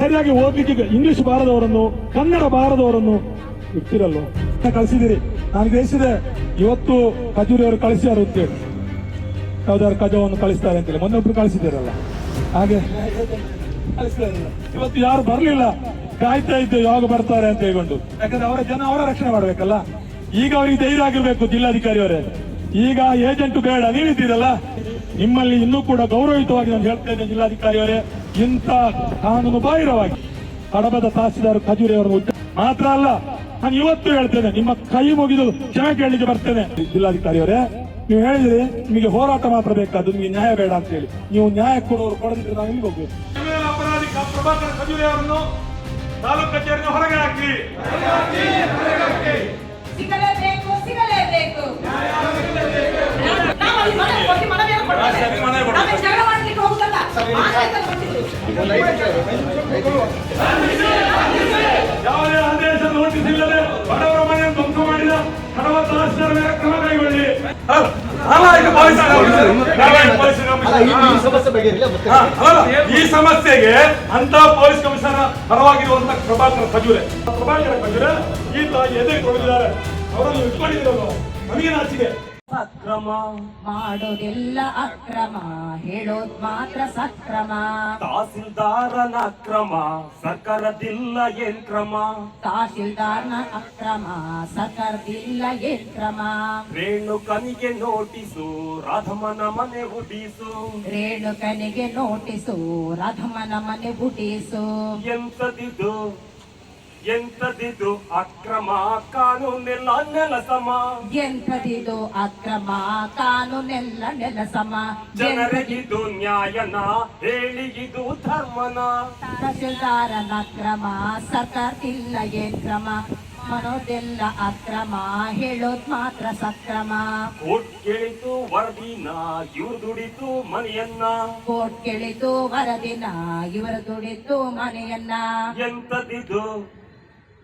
ಸರಿಯಾಗಿ ಓದ್ಲಿಕ್ಕೆ ಇಂಗ್ಲಿಷ್ ಬಾರದವರನ್ನು ಕನ್ನಡ ಬಾರದವರನ್ನು ಇರ್ತಿರಲ್ವ ಕಳಿಸಿದಿರಿ ನಾನು ದೇಶಿದೆ ಇವತ್ತು ಖಜೂರಿ ಅವರು ಕಳಿಸ್ಯಾರು ಅಂತೇಳಿ ಯಾವ್ದಾದ್ರು ಕಜವನ್ನು ಕಳಿಸ್ತಾರೆ ಅಂತೇಳಿ ಮೊನ್ನೆ ಒಬ್ರು ಕಳಿಸಿದಿರಲ್ಲ ಹಾಗೆ. ಇವತ್ತು ಯಾರು ಬರ್ಲಿಲ್ಲ. ಕಾಯ್ತಾ ಇದ್ದು, ಯಾವಾಗ ಬರ್ತಾರೆ ಅಂತ ಹೇಳ್ಕೊಂಡು. ಯಾಕಂದ್ರೆ ಅವರ ಜನ ಅವರ ರಕ್ಷಣೆ ಮಾಡ್ಬೇಕಲ್ಲ. ಈಗ ಅವರಿಗೆ ಧೈರ್ಯ ಆಗಿರ್ಬೇಕು ಜಿಲ್ಲಾಧಿಕಾರಿ ಅವರೇ. ಈಗ ಏಜೆಂಟ್ ಬೇಡ. ನೀವಿದ್ದೀರಲ್ಲ. ನಿಮ್ಮಲ್ಲಿ ಇನ್ನೂ ಕೂಡ ಗೌರವಯುತವಾಗಿ ನಾನು ಹೇಳ್ತಾ ಇದ್ದೇನೆ ಜಿಲ್ಲಾಧಿಕಾರಿ ಅವರೇ ಇಂಥ ಕಾನೂನು ಬಾಹಿರವಾಗಿ ಕಡಬದ ತಹಸೀಲ್ದಾರ್ ಖಜೂರಿ ಅವರನ್ನು ಉದ್ದ- ಮಾತ್ರ ಅಲ್ಲ ನಾನು ಇವತ್ತು ಹೇಳ್ತೇನೆ ನಿಮ್ಮ ಕೈ ಮುಗಿದು ಕ್ಷಮೆ ಕೇಳಲಿಕ್ಕೆ ಬರ್ತೇನೆ. ಜಿಲ್ಲಾಧಿಕಾರಿಯವರೇ ನೀವು ಹೇಳಿದ್ರಿ ನಿಮಗೆ ಹೋರಾಟ ಮಾತ್ರ ಬೇಕಾದ ನಿಮಗೆ ನ್ಯಾಯ ಬೇಡ ಅಂತ ಹೇಳಿ. ನೀವು ನ್ಯಾಯ ಕೊಡೋರು ಕೊಡದಿದ್ರೆ ನಾವು ಇಲ್ಲಿ ಹೋಗ್ಬೇಕು? ಅಪರಾಧಿ ಪ್ರಭಾಕರ್ ಖಜೂರಿ ಅವರನ್ನು ತಾಲೂಕು ಕಚೇರಿ ಹೊರಗೆ ಹಾಕಿ. ಸಿಗಲೇಬೇಕು ಸಿಗಲೇಬೇಕು. ಯಾವುದೇ ಆದೇಶ ನೋಟಿಸ್ ಇಲ್ಲದೆ ಬಡವರ ಮನೆ ಧ್ವಂಸ ಮಾಡಿದ ಕಡವ ಮೇಲೆ ಕ್ರಮ ಕೈಗೊಳ್ಳಿ. ಈ- ಈ ಈ ಸಮಸ್ಯೆಗೆ ಅಂತ ಪೊಲೀಸ್ ಕಮಿಷನರ್ ಪರವಾಗಿರುವಂತ ಪ್ರಭಾಕರ ಖಜೂರೆ. ಪ್ರಭಾಕರ ಖಜೂರೆ ಈತ ಎದೆ ಕೊಡಿದ್ದಾರೆ ಅವರನ್ನು ಇಟ್ಕೊಂಡಿದ್ದಾರೆ ನಮಗೆ ನಾಚಿಕೆ ಅಕ್ರಮ ಮಾಡೋದೆಲ್ಲ ಅಕ್ರಮ. ಹೇಳೋದ್ ಮಾತ್ರ ಸಕ್ರಮ. ತಹಸೀಲ್ದಾರನ ಅಕ್ರಮ ಸರ್ಕಾರದಿಲ್ಲ ಏನ್ ಕ್ರಮ? ತಹಸೀಲ್ದಾರನ ಅಕ್ರಮ ಸರ್ಕಾರದಿಲ್ಲ ಏನ್ ಕ್ರಮ? ರೇಣುಕನಿಗೆ ನೋಟಿಸು ರಾಧಮನ ಮನೆ ಹುಟ್ಟಿಸು. ರೇಣುಕನಿಗೆ ನೋಟಿಸು ರಾಧಮನ ಮನೆ ಹುಟ್ಟಿಸು. ಎಂತದಿದು? ಎಂತದಿದು ಅಕ್ರಮ ಕಾನೂನೆಲ್ಲ ನೆಲಸಮ? ಎಂತದಿದು ಅಕ್ರಮ ಕಾನೂನೆಲ್ಲ ನೆಲಸಮ? ಜನರಿಗಿದು ನ್ಯಾಯನ ಹೇಳಿ ಇದು ಧರ್ಮನ. ತಹಸೀಲ್ದಾರನ ಅಕ್ರಮ ಸತತಿಲ್ಲ ಏನ್ ಕ್ರಮ? ಮನೋದೆಲ್ಲ ಅಕ್ರಮ ಹೇಳೋದ್ ಮಾತ್ರ ಸಕ್ರಮ. ಕೋಟ್ ಕೇಳಿತು ವರದಿನ ಇವರು ದುಡಿತು ಮನೆಯನ್ನ. ಕೋಟ್ ಕೇಳಿತು ವರದಿನ ಇವರು ದುಡಿತು ಮನೆಯನ್ನ. ಎಂತದಿದು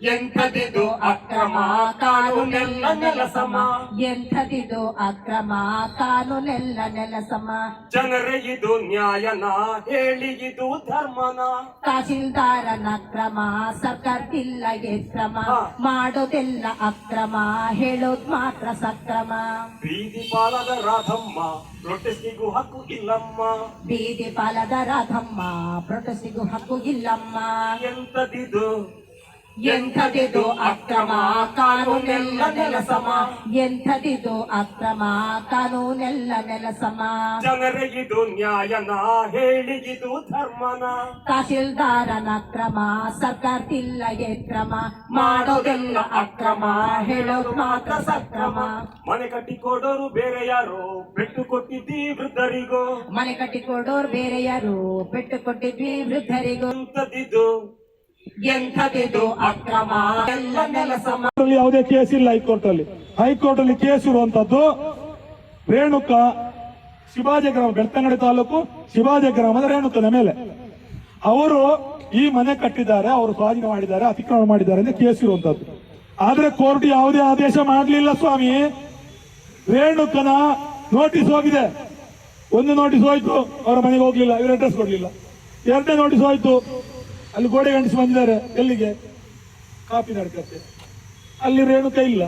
ಎಂತದಿದು ಅಕ್ರಮ ಕಾನೂನೆಲ್ಲ ನೆಲಸಮ? ಎಂಥದಿದು ಅಕ್ರಮ ಕಾನೂನೆಲ್ಲ ನೆಲಸಮ? ಜನರ ಇದು ನ್ಯಾಯನ ಹೇಳಿ ಇದು ಧರ್ಮನ. ತಹಸೀಲ್ದಾರನ ಕ್ರಮ ಸರ್ಕಾರದಿಲ್ಲ ಕ್ರಮ. ಮಾಡೋದೆಲ್ಲ ಅಕ್ರಮ ಹೇಳೋದ್ ಮಾತ್ರ ಸಕ್ರಮ. ಬೀದಿ ಪಾಲದ ರಾಧಮ್ಮ ಪ್ರೊಟೆಸ್ಟಿಗೂ ಹಕ್ಕು ಇಲ್ಲಮ್ಮ. ಬೀದಿ ಪಾಲದ ರಾಧಮ್ಮ ಪ್ರೊಟೆಸ್ಟಿಗೂ ಹಕ್ಕು ಇಲ್ಲಮ್ಮ. ಎಂತದಿದು ಎಂಥದಿದು ಅಕ್ರಮ ಕಾನೂನೆಲ್ಲ ನೆಲಸಮ? ಎಂಥದಿದು ಅಕ್ರಮ ಕಾನೂನೆಲ್ಲ ನೆಲಸಮ? ಜನರಿಗಿದು ನ್ಯಾಯನ ಹೇಳಿಗಿದು ಧರ್ಮನ. ತಹಶೀಲ್ದಾರನ ಅಕ್ರಮ ಸರ್ಕಾರದಿಲ್ಲ ಕ್ರಮ. ಮಾಡೋದೆಲ್ಲ ಅಕ್ರಮ ಹೇಳೋದು ಮಾತ್ರ ಸಕ್ರಮ. ಮನೆ ಕಟ್ಟಿಕೊಡೋರು ಬೇರೆ ಯಾರು? ಪೆಟ್ಟು ಕೊಟ್ಟಿದ್ದಿ ವೃದ್ಧರಿಗೂ? ಮನೆ ಕಟ್ಟಿಕೊಡೋರು ಬೇರೆ ಯಾರು? ಪೆಟ್ಟು ಕೊಟ್ಟಿದ್ವಿ ವೃದ್ಧರಿಗೂ? ಎಂತದಿದು ಯಾವುದೇ ಕೇಸ್ ಇಲ್ಲ ಹೈಕೋರ್ಟ್ ಅಲ್ಲಿ ಹೈಕೋರ್ಟ್ ಅಲ್ಲಿ ಕೇಸ್ ಇರುವಂತದ್ದು ರೇಣುಕ ಶಿವಾಜಿ ಗ್ರಾಮ, ಬೆಳ್ತಂಗಡಿ ತಾಲೂಕು ಶಿವಾಜಿ ಗ್ರಾಮದ ರೇಣುಕನ ಮೇಲೆ. ಅವರು ಈ ಮನೆ ಕಟ್ಟಿದ್ದಾರೆ, ಅವರು ಸ್ವಾಧೀನ ಮಾಡಿದ್ದಾರೆ ಅತಿಕ್ರಮಣ ಮಾಡಿದ್ದಾರೆ ಅಂತ ಕೇಸ್ ಇರುವಂತದ್ದು ಆದ್ರೆ ಕೋರ್ಟ್ ಯಾವುದೇ ಆದೇಶ ಮಾಡಲಿಲ್ಲ ಸ್ವಾಮಿ. ರೇಣುಕನ ನೋಟಿಸ್ ಹೋಗಿದೆ. ಒಂದು ನೋಟಿಸ್ ಹೋಯ್ತು, ಅವರ ಮನೆಗೆ ಹೋಗ್ಲಿಲ್ಲ, ಇವ್ರ ಅಡ್ರೆಸ್ ಕೊಡ್ಲಿಲ್ಲ. ಎರಡನೇ ನೋಟಿಸ್ ಹೋಯ್ತು ಅಲ್ಲಿ ಗೋಡೆ ಗಂಟಿಸಿ ಬಂದಿದ್ದಾರೆ, ಎಲ್ಲಿಗೆ? ಕಾಪಿ ನಡ್ಕತ್ತೆ. ಅಲ್ಲಿ ರೇಣುಕ ಇಲ್ಲ.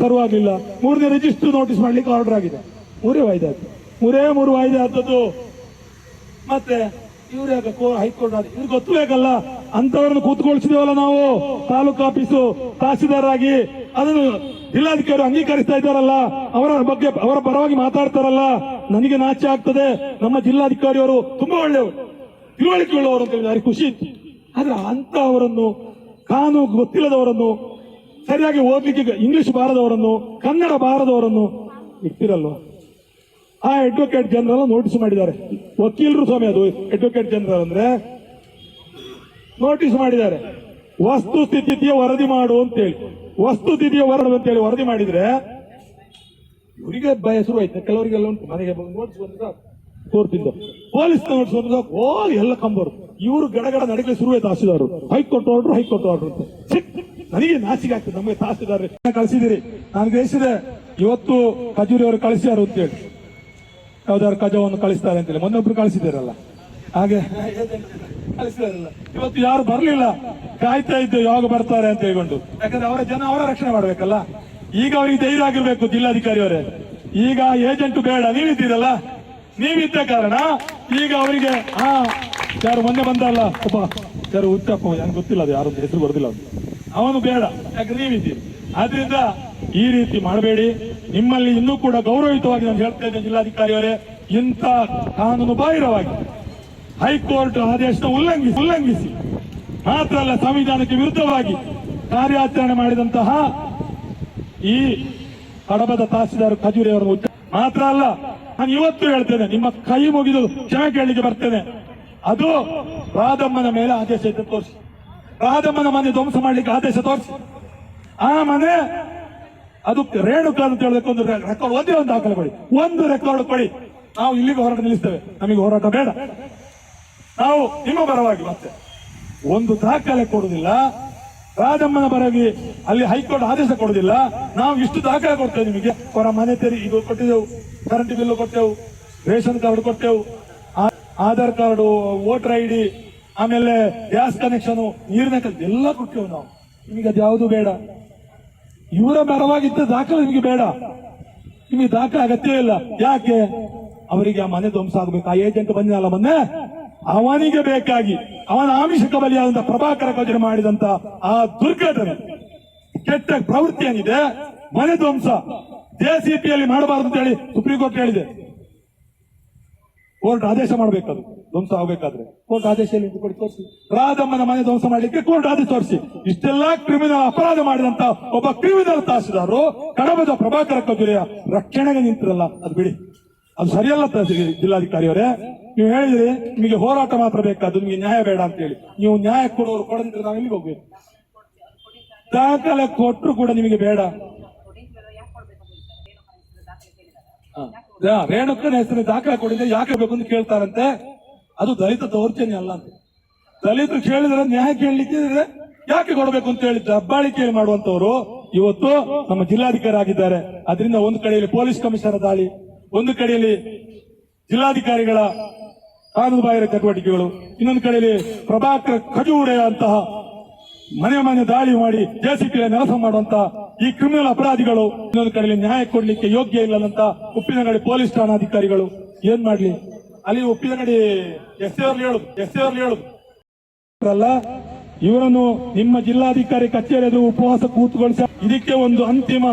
ಪರವಾಗಿಲ್ಲ ಮೂರನೇ ರಿಜಿಸ್ಟರ್ ನೋಟಿಸ್ ಮಾಡ್ಲಿಕ್ಕೆ ಆರ್ಡರ್ ಆಗಿದೆ. ಮೂರೇ ವಾಯ್ದೆ ಆಯ್ತು ಮೂರೇ ಮೂರು ವಾಯ್ದೆ ಆದದ್ದು ಮತ್ತೆ ಇವ್ರು ಹೈಕೋರ್ಟ್ ಆದ ಇವ್ರಿಗೆ ಗೊತ್ತು ಬೇಕಲ್ಲ? ಅಂತವ್ರನ್ನ ಕೂತ್ಕೊಳ್ಸಿದೇವಲ್ಲ ನಾವು. ತಾಲೂಕು ಆಫೀಸು ತಹಸೀಲ್ದಾರ್ ಆಗಿ ಅದನ್ನು ಜಿಲ್ಲಾಧಿಕಾರಿ ಅಂಗೀಕರಿಸ್ತಾ ಇದ್ದಾರಲ್ಲ. ಅವರ ಬಗ್ಗೆ ಅವರ ಪರವಾಗಿ ಮಾತಾಡ್ತಾರಲ್ಲ. ನನಗೆ ನಾಚೆ ಆಗ್ತದೆ. ನಮ್ಮ ಜಿಲ್ಲಾಧಿಕಾರಿಯವರು ತುಂಬಾ ಒಳ್ಳೆಯವರು. ತಿಳುವಳಿಕೆ ಉಳ್ಳವರು ಅಂತ ಹೇಳಿದ್ರೆ ಖುಷಿ ಇತ್ತು ಆದ್ರೆ ಅಂತವರನ್ನು ಕಾನೂನು ಗೊತ್ತಿಲ್ಲದವರನ್ನು, ಸರಿಯಾಗಿ ಓದಲಿಕ್ಕೆ ಇಂಗ್ಲಿಷ್ ಬಾರದವರನ್ನು, ಕನ್ನಡ ಬಾರದವರನ್ನು ಇಟ್ಟಿರಲ್ವ? ಆ ಅಡ್ವೊಕೇಟ್ ಜನರಲ್ ನೋಟಿಸ್ ಮಾಡಿದ್ದಾರೆ. ವಕೀಲರು ಸ್ವಾಮಿ, ಅದು ಅಡ್ವೊಕೇಟ್ ಜನರಲ್ ಅಂದ್ರೆ ನೋಟಿಸ್ ಮಾಡಿದ್ದಾರೆ. ವಸ್ತು ಸ್ಥಿತಿಯ ವರದಿ ಮಾಡು ಅಂತೇಳಿ. ವಸ್ತು ಸ್ಥಿತಿಯ ವರದಿ ಅಂತೇಳಿ ವರದಿ ಮಾಡಿದ್ರೆ ಇವರಿಗೆ ಭಯ ಆಯ್ತು. ಕೆಲವರಿಗೆಲ್ಲ ಉಂಟು. ಮನೆಗೆ ನೋಟಿಸ್ ಬಂದು ತೋರ್ತಿದ್ದು ಪೊಲೀಸ್ ಕಮಿಷನರ್ ಹೋಗಿ ಎಲ್ಲ ಕಂಬರು. ಇವರು ಗಡಗಡ ನಡಿಗೆ ಶುರು ಆಯ್ತು tahsildar high court order high court order ಅಂತ. ನನಗೆ ನಾಚಿಕೆ ಆಗ್ತದೆ, ನಮಗೆ ತಹಸೀಲ್ದಾರ್ ಕಳಿಸಿದಿರಿ ನಾನು ಗ್ರಹಿಸಿದೆ ಇವತ್ತು ಖಜೂರಿ ಅವರು ಕಳಿಸ್ಯಾರು ಅಂತೇಳಿ. ಯಾವ್ದಾದ್ರು ಕಜವನ್ನು ಕಳಿಸ್ತಾರೆ ಅಂತೇಳಿ. ಮೊನ್ನೆ ಒಬ್ರು ಕಳಿಸಿದಾರಲ್ಲ ಹಾಗೆ ಇವತ್ತು ಯಾರು ಬರ್ಲಿಲ್ಲ. ಕಾಯ್ತಾ ಇದ್ದು ಯಾವಾಗ ಬರ್ತಾರೆ ಅಂತ ಹೇಳ್ಕೊಂಡು. ಯಾಕಂದ್ರೆ ಅವರ ಜನ ಅವರ ರಕ್ಷಣೆ ಮಾಡ್ಬೇಕಲ್ಲ. ಈಗ ಅವರಿಗೆ ಧೈರ್ಯ ಆಗಿರ್ಬೇಕು ಜಿಲ್ಲಾಧಿಕಾರಿ ಅವರೇ ಈಗ ಏಜೆಂಟ್ ಬೇಡ. ನೀವಿದ್ದೀರಲ್ಲ. ನೀವಿದ್ದ ಕಾರಣ ಈಗ ಅವರಿಗೆ, ಹಾ, ಯಾರು ಮೊನ್ನೆ ಬಂದಲ್ಲ, ಒಬ್ಬ, ಯಾರು ಉತ್ತಪ್ಪ ನಂಗೆ ಗೊತ್ತಿಲ್ಲ ಅದು ಯಾರು ಹೆಸರು ಬರೋದಿಲ್ಲ ಅವನು ಅವನು ಬೇಡ, ಯಾಕಂದ್ರೆ ನೀವಿದ್ದೀರಿ ಆದ್ರಿಂದ ಈ ರೀತಿ ಮಾಡಬೇಡಿ. ನಿಮ್ಮಲ್ಲಿ ಇನ್ನೂ ಕೂಡ ಗೌರವಯುತವಾಗಿ ನಾನು ಹೇಳ್ತಾ ಇದ್ದೇನೆ, ಜಿಲ್ಲಾಧಿಕಾರಿಯವರೇ, ಇಂಥ ಕಾನೂನು ಬಾಹಿರವಾಗಿ ಹೈಕೋರ್ಟ್ ಆದೇಶ ಉಲ್ಲಂಘಿಸಿ ಉಲ್ಲಂಘಿಸಿ. ಮಾತ್ರ ಅಲ್ಲ, ಸಂವಿಧಾನಕ್ಕೆ ವಿರುದ್ಧವಾಗಿ ಕಾರ್ಯಾಚರಣೆ ಮಾಡಿದಂತಹ ಈ ಕಡಬದ ತಹಸೀಲ್ದಾರ್ ಖಜೂರಿ ಅವರನ್ನು ಮಾತ್ರ ಅಲ್ಲ ನಾನು ಇವತ್ತು ಹೇಳ್ತೇನೆ, ನಿಮ್ಮ ಕೈ ಮುಗಿದು ಕ್ಷಮೆ ಕೇಳಲಿಕ್ಕೆ ಬರ್ತೇನೆ. ಅದು ರಾಧಮ್ಮನ ಮೇಲೆ ಆದೇಶ ಇದ್ದ ತೋರಿಸಿ. ರಾಧಮ್ಮನ ಮನೆ ಧ್ವಂಸ ಮಾಡ್ಲಿಕ್ಕೆ ಆದೇಶ ತೋರಿಸಿ. ಆ ಮನೆ, ಅದು ರೇಣುಕ ಅಂತ ಹೇಳಬೇಕು, ಒಂದು ರೆಕಾರ್ಡ್ ಒಂದೇ ಒಂದು ದಾಖಲೆ ಕೊಡಿ. ಒಂದು ರೆಕಾರ್ಡ್ ಕೊಡಿ. ನಾವು ಇಲ್ಲಿಗೆ ಹೋರಾಟ ನಿಲ್ಲಿಸ್ತೇವೆ. ನಮಗೆ ಹೋರಾಟ ಬೇಡ. ನಾವು ನಿಮ್ಮ ಪರವಾಗಿ ಮತ್ತೆ ಒಂದು ದಾಖಲೆ ಕೊಡುವುದಿಲ್ಲ. ರಾಜಮ್ಮನ ಪರವಾಗಿ ಅಲ್ಲಿ ಹೈಕೋರ್ಟ್ ಆದೇಶ ಕೊಡುವುದಿಲ್ಲ. ನಾವು ಇಷ್ಟು ದಾಖಲೆ ಕೊಡ್ತೇವೆ ನಿಮಗೆ. ಅವರ ಮನೆ ತೆರಿ ಇದು ಕೊಟ್ಟಿದ್ದೆವು. ಕರೆಂಟ್ ಬಿಲ್ ಕೊಟ್ಟೆವು, ration card ಕೊಟ್ಟೆವು Aadhaar card, voter I D, ಆಮೇಲೆ ಗ್ಯಾಸ್ ಕನೆಕ್ಷನ್ ನೀರಿನ ಎಲ್ಲ ಕೊಟ್ಟೆವು ನಾವು. ನಿಮಗೆ ಅದು ಯಾವುದು ಬೇಡ. ಇವರ ಪರವಾಗಿದ್ದ ದಾಖಲೆ ನಿಮಗೆ ಬೇಡ. ನಿಮಗೆ ದಾಖಲೆ ಅಗತ್ಯ ಇಲ್ಲ. ಯಾಕೆ? ಅವರಿಗೆ ಆ ಮನೆ ಧ್ವಂಸ ಆಗ್ಬೇಕು. ಆ ಏಜೆಂಟ್ ಬಂದಿಲ್ಲ ಮೊನ್ನೆ? ಅವನಿಗೆ ಬೇಕಾಗಿ, ಅವನ ಆಮಿಷಕ ಬಲಿಯಾದಂತ ಪ್ರಭಾಕರ ಕಜರು ಮಾಡಿದಂತ ಆ ದುರ್ಘಟನೆ. ಕೆಟ್ಟ ಪ್ರವೃತ್ತಿ ಏನಿದೆ? ಮನೆ ಧ್ವಂಸ. ಜೆಸಿಪಿಯಲ್ಲಿ ಮಾಡಬಾರ್ದು ಅಂತ ಹೇಳಿ ಸುಪ್ರೀಂ ಕೋರ್ಟ್ ಹೇಳಿದೆ. ಕೋರ್ಟ್ ಆದೇಶ ಮಾಡಬೇಕದು. ಧ್ವಂಸ ಆಗಬೇಕಾದ್ರೆ. ಕೋರ್ಟ್ ಆದೇಶ ತೋರಿಸಿ. ರಾಧಮ್ಮನ ಮನೆ ಧ್ವಂಸ ಮಾಡಲಿಕ್ಕೆ ಕೋರ್ಟ್ ಆದೇಶ ತೋರಿಸಿ. ಇಷ್ಟೆಲ್ಲಾ ಕ್ರಿಮಿನಲ್ ಅಪರಾಧ ಮಾಡಿದಂತ ಒಬ್ಬ ಕ್ರಿಮಿನಲ್ ತಹಸೀಲ್ದಾರರು ಕಡಬದ ಪ್ರಭಾಕರ ಕಜುರಿಯ ರಕ್ಷಣೆಗೆ ನಿಂತಿರಲ್ಲ, ಅದು ಬಿಡಿ. ಅದು ಸರಿಯಲ್ಲ ಜಿಲ್ಲಾಧಿಕಾರಿ ಜಿಲ್ಲಾಧಿಕಾರಿಯವರೇ. ನೀವು ಹೇಳಿದ್ರಿ, ನಿಮಗೆ ಹೋರಾಟ ಮಾತ್ರ ಬೇಕಾದ್ರು ನಿಮಗೆ ನ್ಯಾಯ ಬೇಡ ಅಂತ ಹೇಳಿ. ನೀವು ನ್ಯಾಯ ಕೊಡೋರು ಕೊಡದಿದ್ರೆ ನಾವು ಎಲ್ಲಿಗೆ ಹೋಗ್ಬೇಕು? ದಾಖಲೆ ಕೊಟ್ಟರು ಕೂಡ ನಿಮಗೆ ಬೇಡ ಹ. ಯಾ, ರೇಣುಕನ ಹೆಸರು ದಾಖಲೆ ಕೊಡಿದ್ರೆ ಯಾಕೆ ಬೇಕು ಅಂತ ಕೇಳ್ತಾರಂತೆ? ಅದು ದಲಿತ ದೌರ್ಜನ್ಯ ಅಲ್ಲ ಅಂತ. ದಲಿತರು ಕೇಳಿದ್ರೆ ನ್ಯಾಯ ಕೇಳಲಿಕ್ಕೆ ಯಾಕೆ ಕೊಡಬೇಕು ಅಂತ ಹೇಳಿ ದಬ್ಬಾಳಿಕೆ ಮಾಡುವಂತವರು ಇವತ್ತು ನಮ್ಮ ಜಿಲ್ಲಾಧಿಕಾರಿ ಆಗಿದ್ದಾರೆ ಅದರಿಂದ ಒಂದು ಕಡೆಯಲ್ಲಿ ಪೊಲೀಸ್ ಕಮಿಷನರ್ ದಾಳಿ, ಒಂದು ಕಡೆಯಲ್ಲಿ ಜಿಲ್ಲಾಧಿಕಾರಿಗಳ ಕಾನೂನು ಬಾಹಿರ ಚಟುವಟಿಕೆಗಳು, ಇನ್ನೊಂದು ಕಡೆಯಲ್ಲಿ ಪ್ರಭಾಕರ್ ಖಜೂರೆ ಅಂತಹ ಮನೆ ಮನೆ ದಾಳಿ ಮಾಡಿ ಜೆಸಿಪಿ ನೆಲಸ ಮಾಡುವಂತ ಈ ಕ್ರಿಮಿನಲ್ ಅಪರಾಧಿಗಳು ಇನ್ನೊಂದು ಕಡೆಯಲ್ಲಿ ನ್ಯಾಯ ಕೊಡ್ಲಿಕ್ಕೆ ಯೋಗ್ಯ ಇಲ್ಲದಂತ ಉಪ್ಪಿನಂಗಡಿ ಪೊಲೀಸ್ ಠಾಣಾಧಿಕಾರಿಗಳು ಏನ್ ಮಾಡ್ಲಿ? ಅಲ್ಲಿ ಉಪ್ಪಿನಂಗಡಿ ಎಸ್ ಅವ್ರಲ್ಲಿ ಹೇಳುದು ಎಸ್ ಅವ್ರಲ್ಲಿ ಹೇಳುದು ಅಲ್ಲ, ಇವರನ್ನು ನಿಮ್ಮ ಜಿಲ್ಲಾಧಿಕಾರಿ ಕಚೇರಿ ಎದುರು ಉಪವಾಸ ಕೂತುಗೊಳಿಸ ಇದಕ್ಕೆ ಒಂದು ಅಂತಿಮ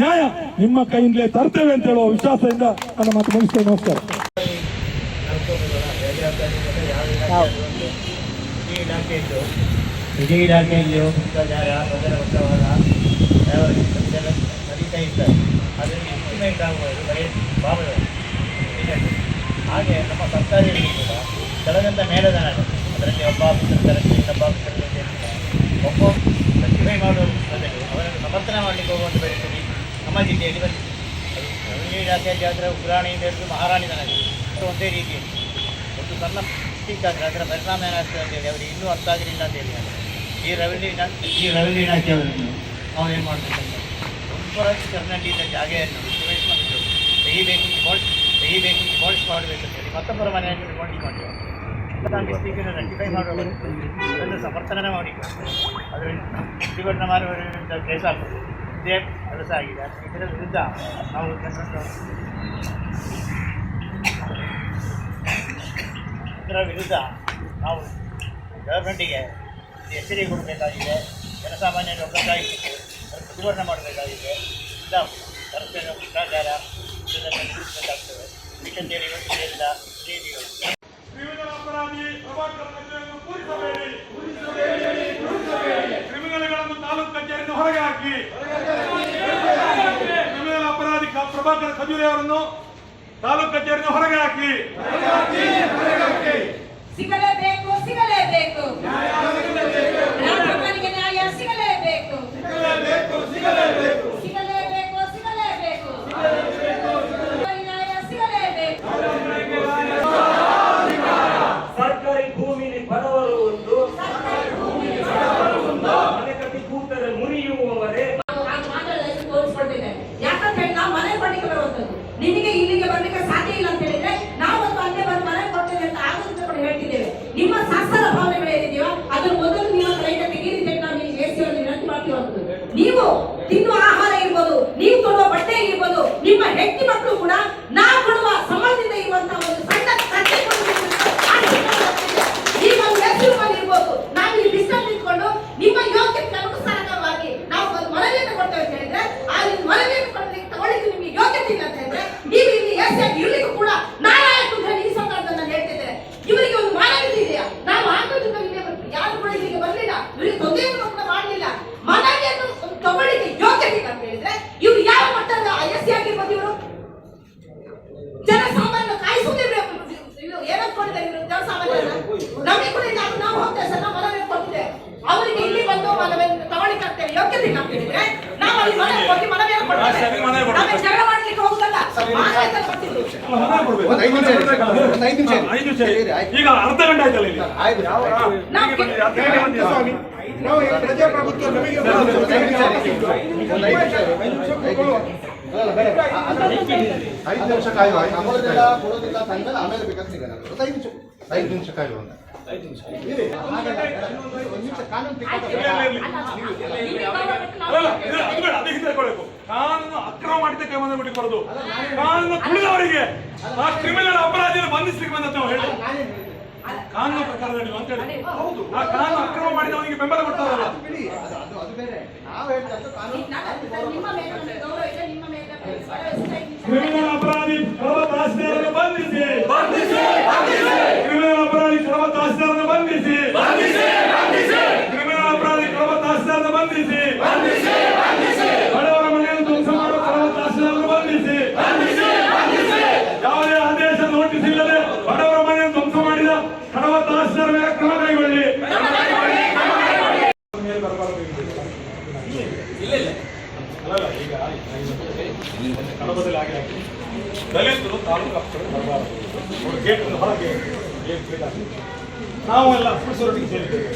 ನ್ಯಾಯ ನಿಮ್ಮ ಕೈಯಿಂದಲೇ ತರ್ತೇವೆ ಅಂತ ಹೇಳುವ ವಿಶ್ವಾಸದಿಂದ ನನ್ನ ಮಾತು ಮುಗಿಸ್ತೇನೆ. ನಮಸ್ಕಾರ. ಇಡೀ ಇಲಾಖೆಯದ್ದು ನಡೀತಾ ಇದ್ದಾರೆ ಅದನ್ನು ಇಂಪ್ಲಿಮೆಂಟ್ ಆಗುವುದು ಬರೀ ಬಾಬು ಹಾಗೆ ನಮ್ಮ ಸರ್ಕಾರಿಯಲ್ಲಿ ಕೂಡ ಕೆಲವೆಲ್ಲ ಮೇಲುಗಣ ಅದರಲ್ಲಿ ಒಬ್ಬ ಒಬ್ಬ ಸರ್ಟಿಫೈ ಮಾಡುವ ಬದಲು ಅವರನ್ನು ಸಮರ್ಥನೆ ಮಾಡಲಿಕ್ಕೆ ಹೋಗುವಂಥ ನಮ್ಮ ಜಿಲ್ಲೆಯಲ್ಲಿ ಬಂದಿದೆ ಅದು ಆದರೆ ಉಗ್ರಾಣಿಯಿಂದ ಹಿಡಿದು ಮಹಾರಾಣಿ ತನಕ ಒಂದೇ ರೀತಿಯಲ್ಲಿ ಒಂದು ಸಣ್ಣ ಅದರ ಪರಿಣಾಮ ಏನಾಗ್ತದೆ ಅಂತೇಳಿ ಅವರಿಗೆ ಇನ್ನೂ ಅರ್ಥ ಆಗಿರಲಿಲ್ಲ ಅಂತೇಳಿ ಈ ಇಲಾಖೆ ಈ ರೆವಿನ್ಯೂ ಇಲಾಖೆಯವರನ್ನು ನಾವು ಏನು ಮಾಡಬೇಕಂತ ಒಂದ್ಪರಾಗಿ ಕರ್ನಾಟಕದ ಜಾಗೆಯನ್ನು ಡಿವೈಸ್ ಮಾಡಿದ್ದು ತೆಗಿಬೇಕು ಡಿಮಾಲ್ಟ್ ತೆಗಿಬೇಕು ಡಿಮಾಲ್ಟ್ ಮಾಡಬೇಕು ಅಂತೇಳಿ ಮತ್ತೊಬ್ಬರ ಮನೆಯನ್ನು ಡಿಮಾಲ್ಟ್ ಮಾಡಿ. ಸ್ಪೀಕರ್ ರೆಕ್ಟಿಫೈ ಮಾಡೋದು ಅದನ್ನು ಸಮರ್ಥನೆ ಮಾಡಿ. ಅದರಿಂದ ಪ್ರತಿಭಟನೆ ಮಾಡುವವರ ವಿರುದ್ಧ ಕೇಸ್ ಆಗ್ತದೆ ಇದೇ ಕೆಲಸ ಆಗಿದೆ. ಇದರ ವಿರುದ್ಧ ನಾವು ಇದರ ವಿರುದ್ಧ ನಾವು ಗವರ್ಮೆಂಟಿಗೆ ಎಚ್ಚರಿಕೆ ಕೊಡಬೇಕಾಗಿದೆ. ಜನಸಾಮಾನ್ಯರು ಒಗ್ಗಟ್ಟಾಗಿದ್ದು ಪ್ರತಿಭಟನೆ ಮಾಡಬೇಕಾಗಿದೆ. ಭ್ರಷ್ಟಾಚಾರ ಕ್ರಿಮಿನಲ್ ಅಪರಾಧಿ ಪ್ರಭಾಕರ್ ಕ್ರಿಮಿನಲ್ಗಳನ್ನು ತಾಲೂಕು ಕಚೇರಿಯಿಂದ ಹೊರಗೆ ಹಾಕಿ. ಕ್ರಿಮಿನಲ್ ಅಪರಾಧಿ ಪ್ರಭಾಕರ್ ಖಜೂರಿ ಅವರನ್ನು ತಾಲೂಕು ಕಚೇರಿಯಿಂದ ಹೊರಗೆ ಹಾಕಿ. ಸಿಗಲೇಬೇಕು ರಾಮಪ್ಪನಿಗೆ ನ್ಯಾಯ ಸಿಗಲೇಬೇಕು ಸಿಗಲೇಬೇಕು ಸಿಗಲೇಬೇಕು ನ್ಯಾಯ ಸಿಗಲೇಬೇಕು ಸರ್ಕಾರಿ ಭೂಮಿಲಿ ಬಡವರು ಒಂದು. ಮನೆ ಕಟ್ಟಿ ಕೂತರೆ ಮುರಿಯುವವರೇ. ಯಾಕಂತ ಹೇಳಿ ನಾವು ಮನೆ ಮಾಡ್ಲಿಕ್ಕೆ ಬರುವಂತದ್ದು ನಿನಗೆ ಇಲ್ಲಿಗೆ ಬರ್ಲಿಕ್ಕೆ ಮಕ್ಕಳು ಕೂಡ ನಾ ಕೊಡುವ ಸಮಾಜದಿಂದ ಇರುವಂತಹ ಒಂದು ಸಣ್ಣ ಕಟ್ಟೆ ಈಗ ಎಸ್ಯೂಮಲ್ಲಿ ಇರ್ಬೋದು ಇಲ್ಲಿ ಡಿಸ್ಟಲ್ ನಿಂತ್ಕೊಂಡು ನಿಮ್ಮ ಯೋಗ್ಯತೆ ಅನುಸಾರವಾಗಿ ನಾವು ಒಂದು ಮನವಿಯನ್ನು ಹೇಳಿದ್ರೆ, ಆ ಮನವಿಯನ್ನು ಕೊಡಲಿಕ್ಕೆ ತಗೊಳ್ಳಿಕ್ಕೆ ನಿಮಗೆ ಯೋಗ್ಯತೆ ಇಲ್ಲ ಅಂತ ಹೇಳಿದ್ರೆ, ನೀವು ಇಲ್ಲಿ ಎಸ್ ಇರಲಿ ನಾವು ಅಲ್ಲಿ ಮನೆಗೆ ಹೋಗಿ ಮನವಿಯನ್ನು ಕೊಡ್ತೇವೆ. ಜಗಳ ಮಾಡ್ಲಿಕ್ಕೆ ಹೋಗುದಲ್ಲ. ಈಗ ಅರ್ಧ ಗಂಟೆ ಆಯ್ತಲ್ಲ ಇಲ್ಲಿ ನಾವು ಈ ಪ್ರಜಾಪ್ರಭುತ್ವ ನಮಗೆ ಐದು ನಿಮಿಷ ಕಾಯುವ ಕೊಡೋದಿಲ್ಲ ಆಮೇಲೆ ಬೇಕಾದ್ರೆ ಒಂದು ಐದು ನಿಮಿಷ ಐದು ನಿಮಿಷ ಕಾಯುವ ಕಾನೂನು ಅಕ್ರಮ ಮಾಡಿದ ಬಂದ ಬಿಟ್ಟು ಕೊಡೋದು ಕಾನೂನು ತುಳಿದವರಿಗೆ ಆ ಕ್ರಿಮಿನಲ್ ಅಪರಾಧಿಯನ್ನು ಬಂಧಿಸ್ಲಿಕ್ಕೆ ಬಂದ ನಾವು ಹೇಳಿ ಕಾನೂನು ಪ್ರಕಾರದ ನೀವು ಅಂತ ಹೇಳಿ. ಹೌದು. ಆ ಕಾನೂನು ಅಕ್ರಮ ಮಾಡಿದವನಿಗೆ ಬೆಂಬಲ ಕೊಡ್ತಾರಲ್ಲ ಕ್ರಿಮಿನಲ್ ಅಪರಾಧಿ ಬಂಧಿಸಿ. ಅದು ಬೇರೆ ನಾವು ಹೇಳ್ತಾ ಕಾನೂನು ನಿಮ್ಮ ಮೇಲೆ ನಮಗೆ ಗೌರವ ಇದೆ ನಿಮ್ಮ ಮೇಲೆ ನಮಗೆ ಗೌರವ ಇದೆ. ಕ್ರಿಮಿನಲ್ ಅಪರಾಧಿ ಕಡವ ತಹಸೀಲ್ದಾರನ್ನು ಬಂಧಿಸಿ ಕ್ರಿಮಿನಲ್ ಅಪರಾಧಿ ಕಡವ ತಹಸೀಲ್ದಾರನ್ನು ಬಂಧಿಸಿ ಕ್ರಿಮಿನಲ್ ಅಪರಾಧಿ ಕಡವ ತಹಸೀಲ್ದಾರನ್ನು ಬಂಧಿಸಿ ಬಡವರ ಮನೆಯನ್ನು ಧ್ವಂಸ ಮಾಡುವ ಕಡವ ತಹಸೀಲ್ದಾರನ್ನು ಬಂಧಿಸಿ ಯಾವುದೇ ಆದೇಶ ಬಡವರ ಮನೆಯನ್ನು ಧ್ವಂಸ ಮಾಡಿದ ಕಡವ ತಹಸೀಲ್ದಾರ್ ಮೇಲೆ ಕ್ರಮ ಕೈಗೊಳ್ಳಿ ದಲಿತರು ತಾಲೂಕು ಬರಬಾರದು ಗೇಟ್ ಹೊರಗೆ ಗೇಟ್ ಬಿಡಾಕಿ. ನಾವು ಎಲ್ಲ ಅಸ್ಪೃಶ್ಯರೊಟ್ಟಿಗೆ ಸೇರಿದ್ದೇವೆ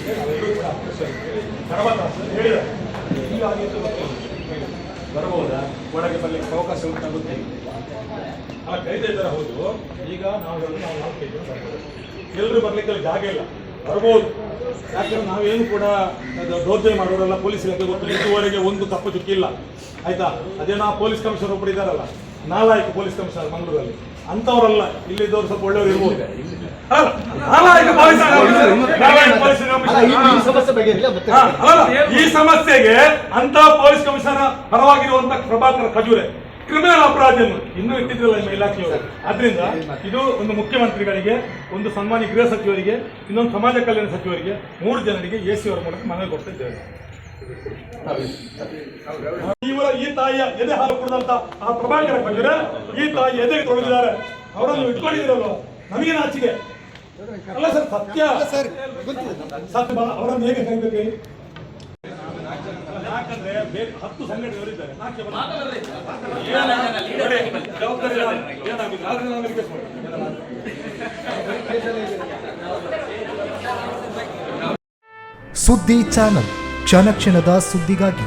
ಆಗಿದ್ದು ಗೊತ್ತಿಲ್ಲ. ಬರಬಹುದಾ ಒಳಗೆ ಬರಲಿಕ್ಕೆ ಅವಕಾಶ ಉಂಟಾಗುತ್ತೆ ಅಲ್ಲ ಕೈತಾ ಇದ್ದಾರೆ ಹೌದು. ಈಗ ನಾವು ನಾವು ನಾಲ್ಕು ಎಲ್ಲರೂ ಬರ್ಲಿಕ್ಕೆ ಜಾಗ ಇಲ್ಲ. ಬರ್ಬೋದು. ಯಾಕಂದ್ರೆ ನಾವೇನು ಕೂಡ ಅದು ದೌರ್ಜನ್ಯ ಮಾಡೋರಲ್ಲ ಪೊಲೀಸ್ ಇಲಾಖೆ ಗೊತ್ತು ಇದುವರೆಗೆ ಒಂದು ತಪ್ಪು ಚುಕ್ಕಿಲ್ಲ. ಆಯ್ತಾ? ಅದೇನೋ ನಾವು ಪೊಲೀಸ್ ಕಮಿಷನರ್ ಒಬ್ಬರು ಇದ್ದಾರಲ್ಲ ನಾಲಾಯಕ ಪೊಲೀಸ್ ಕಮಿಷನರ್ ಮಂಗಳೂರಲ್ಲಿ. ಅಂತವರಲ್ಲ ಇಲ್ಲಿದ್ದವ್ರು ಸ್ವಲ್ಪ ಒಳ್ಳೆಯವರು ಇರ್ಬೋದು. ಈ ಸಮಸ್ಯೆಗೆ ಅಂತ ಪೊಲೀಸ್ ಕಮಿಷನರ್ ಪರವಾಗಿರುವಂತ ಪ್ರಭಾಕರ್ ಖಜೂರೆ. ಕ್ರಿಮಿನಲ್ ಅಪರಾಧಿಯನ್ನು ಇನ್ನೂ ಇಟ್ಟಿದ್ರಲ್ಲ ನಿಮ್ಮ ಇಲಾಖೆಯವರು. ಆದ್ರಿಂದ ಇದು ಒಂದು ಮುಖ್ಯಮಂತ್ರಿಗಳಿಗೆ ಒಂದು ಸನ್ಮಾನ್ಯ ಗೃಹ ಸಚಿವರಿಗೆ ಇನ್ನೊಂದು ಸಮಾಜ ಕಲ್ಯಾಣ ಸಚಿವರಿಗೆ ಮೂರು ಜನರಿಗೆ ಎ ಸಿ ಅವರ ಮೂಲಕ ಮನವಿ ಕೊಡ್ತಿದ್ದೇವೆ. ಇವರ ಈ ತಾಯಿಯ ಎದೆ ಹಾಲು ಕುಡಿದಂತ ಆ ಪ್ರಭಾಕರ ಬಂದಿರ ಈ ತಾಯಿ ಎದೆಗೆ ತೊಳೆದಿದ್ದಾರೆ. ಅವರನ್ನು ಇಟ್ಕೊಂಡಿದ್ದೀರಲ್ವ? ನಮಗೆ ನಾಚಿಕೆ ಅಲ್ಲ ಸರ್ ಸತ್ಯ. ಸರ್ ಸತ್ಯ ಅವರನ್ನು ಹೇಗೆ ಕರಿಬೇಕು ಹೇಳಿ? ಯಾಕಂದ್ರೆ ಬೇರೆ ಹತ್ತು ಸಂಘಟನೆಯವರಿದ್ದಾರೆ ಜವಾಬ್ದಾರಿ. ಏನಾಗಿದೆ? ಆದ್ರೆ ನಾನು ರಿಕ್ವೆಸ್ಟ್ ಮಾಡ್ತೀನಿ. ಸುದ್ದಿ ಚಾನಲ್. ಕ್ಷಣ ಕ್ಷಣದ ಸುದ್ದಿಗಾಗಿ